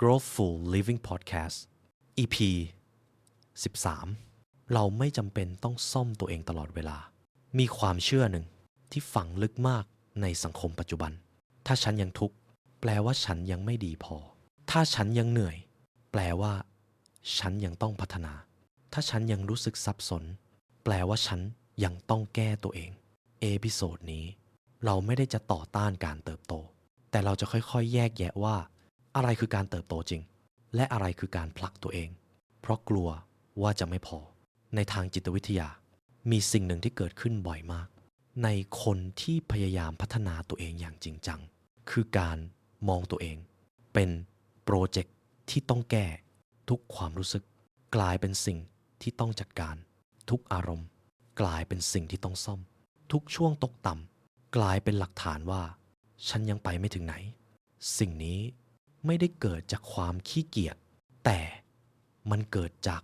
Growthful Living Podcast EP 13 เราไม่จำเป็นต้องซ่อมตัวเองตลอดเวลา มีความเชื่อหนึ่งที่ฝังลึกมากในสังคมปัจจุบัน ถ้าฉันยังทุกข์แปลว่าฉันยังไม่ดีพอ ถ้าฉันยังเหนื่อย แปลว่า ฉันยังต้องพัฒนา ถ้าฉันยังรู้สึกสับสน แปลว่าฉันยังต้องแก้ตัวเอง เอพิโซดนี้ เราไม่ได้จะต่อต้านการเติบโต แต่เราจะค่อยๆ แยกแยะว่า อะไรคือการเติบโตจริง และอะไรคือการผลักตัวเอง เพราะกลัวว่าจะไม่พอ ในทางจิตวิทยา มีสิ่งหนึ่งที่เกิดขึ้นบ่อยมาก ในคนที่พยายามพัฒนาตัวเองอย่างจริงจัง คือการมองตัวเอง เป็นโปรเจกต์ที่ต้องแก้ทุกความรู้สึก กลายเป็นสิ่งที่ต้องจัดการ ทุกอารมณ์ กลายเป็นสิ่งที่ต้องซ่อม ทุกช่วงตกต่ำกลายเป็นหลักฐานว่า ฉันยังไปไม่ถึงไหน สิ่งนี้ ไม่ได้เกิดจากความขี้เกียจแต่มันเกิดจาก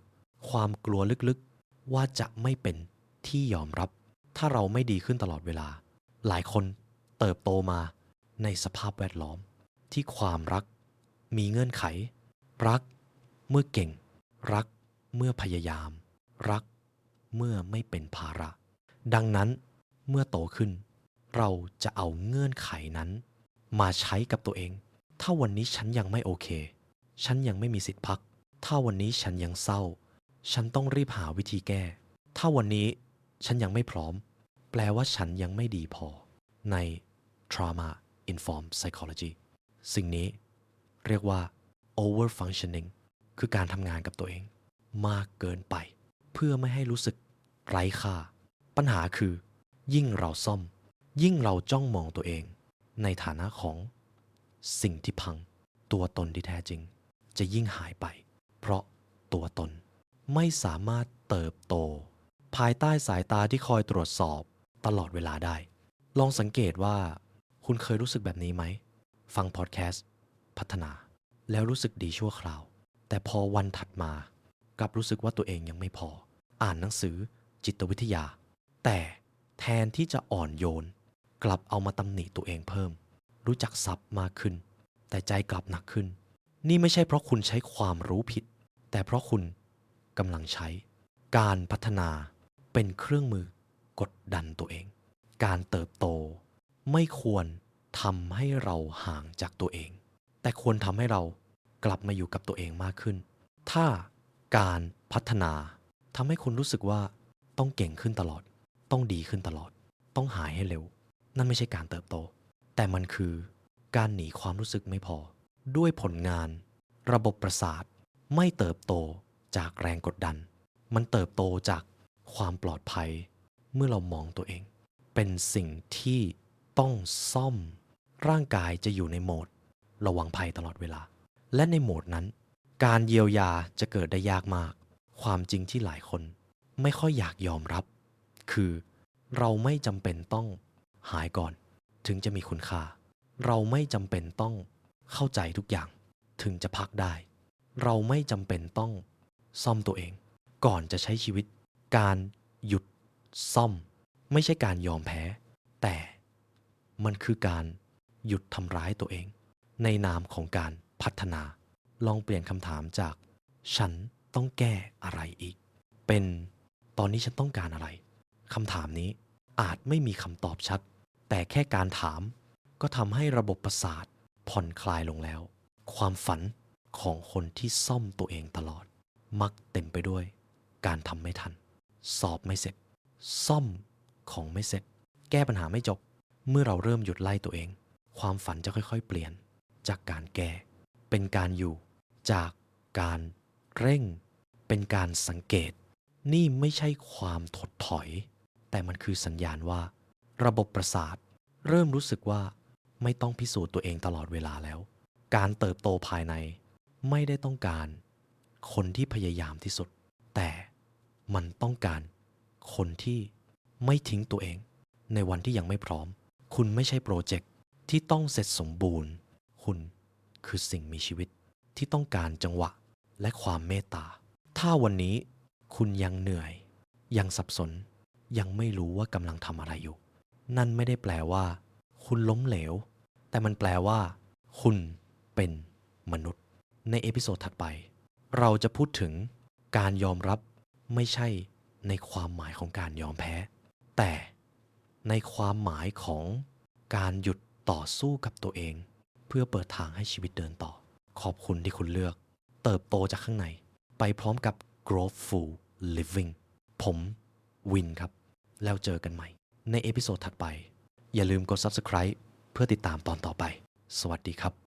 ความกลัวลึกๆ ว่าจะไม่เป็นที่ยอมรับ ถ้าเราไม่ดีขึ้นตลอดเวลา หลายคนเติบโตมาในสภาพแวดล้อม ที่ความรัก มีเงื่อนไข รัก เมื่อเก่ง รัก เมื่อพยายาม รัก เมื่อไม่เป็นภาระ ดังนั้นเมื่อโตขึ้น เราจะเอาเงื่อนไขนั้น มาใช้กับตัวเอง ถ้าวันนี้ฉันยังไม่โอเค ฉันยังไม่มีสิทธิ์พัก ถ้าวันนี้ฉันยังเศร้า ฉันต้องรีบหาวิธีแก้ ถ้าวันนี้ฉันยังไม่พร้อม แปลว่าฉันยังไม่ดีพอ ใน trauma informed psychology สิ่งนี้เรียกว่า over functioning คือการทำงานกับตัวเอง มากเกินไป เพื่อไม่ให้รู้สึกไร้ค่า ปัญหาคือ ยิ่งเราซ่อม ยิ่งเราจ้องมองตัวเอง ในฐานะของ สิ่งที่พัง ตัวตนที่แท้จริง จะยิ่งหายไป เพราะตัวตนไม่สามารถเติบโต ภายใต้สายตาที่คอยตรวจสอบตลอดเวลาได้ ลองสังเกตว่า คุณเคยรู้สึกแบบนี้ไหม ฟังพอดแคสต์พัฒนา แล้วรู้สึกดีชั่วคราว แต่พอวันถัดมา กลับรู้สึกว่าตัวเองยังไม่พอ อ่านหนังสือ จิตวิทยา แต่แทนที่จะอ่อนโยน กลับเอามาตำหนิตัวเองเพิ่ม รู้จักซับมากขึ้น แต่ใจกลับหนักขึ้น นี่ไม่ใช่เพราะคุณใช้ความรู้ผิด แต่เพราะคุณกำลังใช้ การพัฒนาเป็นเครื่องมือกดดันตัวเอง การเติบโตไม่ควรทำให้เราห่างจากตัวเอง แต่ควรทำให้เรากลับมาอยู่กับตัวเองมากขึ้น ถ้าการพัฒนาทำให้คุณรู้สึกว่าต้องเก่งขึ้นตลอด ต้องดีขึ้นตลอด ต้องหายให้เร็ว นั่นไม่ใช่การเติบโต แต่มันคือการหนีความรู้สึกไม่พอ ด้วยผลงาน ระบบประสาทไม่เติบโตจากแรงกดดัน มันเติบโตจากความปลอดภัย เมื่อเรามองตัวเอง เป็นสิ่งที่ต้องซ่อม ร่างกายจะอยู่ในโหมด ระวังภัยตลอดเวลา และในโหมดนั้น การเยียวยาจะเกิดได้ยากมาก ความจริงที่หลายคนไม่ค่อยอยากยอมรับ คือเราไม่จำเป็นต้องหายก่อน ถึงจะมีคุณค่า เราไม่จำเป็นต้องเข้าใจทุกอย่าง ถึงจะพักได้ เราไม่จำเป็นต้องซ่อมตัวเอง ก่อนจะใช้ชีวิต การหยุดซ่อม ไม่ใช่การยอมแพ้ แต่มันคือการหยุดทำร้ายตัวเอง ในนามของการพัฒนา ลองเปลี่ยนคำถามจาก ฉันต้องแก้อะไรอีก เป็นตอนนี้ฉันต้องการอะไรคำถามนี้อาจไม่มีคำตอบชัด แต่แค่การถาม ก็ทำให้ระบบประสาทผ่อนคลายลงแล้ว ความฝันของคนที่ซ่อมตัวเองตลอด มักเต็มไปด้วย การทำไม่ทัน สอบไม่เสร็จ ซ่อมของไม่เสร็จ แก้ปัญหาไม่จบ เมื่อเราเริ่มหยุดไล่ตัวเอง ความฝันจะค่อยๆ เปลี่ยน จากการแก้ เป็นการอยู่ จากการเร่ง เป็นการสังเกต นี่ไม่ใช่ความถดถอย แต่มันคือสัญญาณว่า ระบบประสาท เริ่มรู้สึกว่าไม่ต้องพิสูจน์ตัวเองตลอดเวลาแล้ว การเติบโตภายในไม่ได้ต้องการ คนที่พยายามที่สุด แต่มันต้องการคนที่ไม่ทิ้งตัวเอง ในวันที่ยังไม่พร้อม คุณไม่ใช่โปรเจกต์ที่ต้องเสร็จสมบูรณ์ คุณคือสิ่งมีชีวิตที่ต้องการจังหวะและความเมตตา ถ้าวันนี้คุณยังเหนื่อย ยังสับสน ยังไม่รู้ว่ากำลังทำอะไรอยู่ นั่นไม่ได้แปลว่า คุณล้มเหลว แต่มันแปลว่า คุณเป็นมนุษย์ ในเอพิโซดถัดไป เราจะพูดถึงการยอมรับไม่ใช่ในความหมายของการยอมแพ้ แต่ในความหมายของการหยุดต่อสู้กับตัวเอง เพื่อเปิดทางให้ชีวิตเดินต่อ ขอบคุณที่คุณเลือก เติบโตจากข้างใน ไปพร้อมกับ growthful living ผมวินครับ แล้วเจอกันใหม่ ในเอพิโซดถัดไป อย่าลืมกด subscribe เพื่อติดตามตอนต่อไป สวัสดีครับ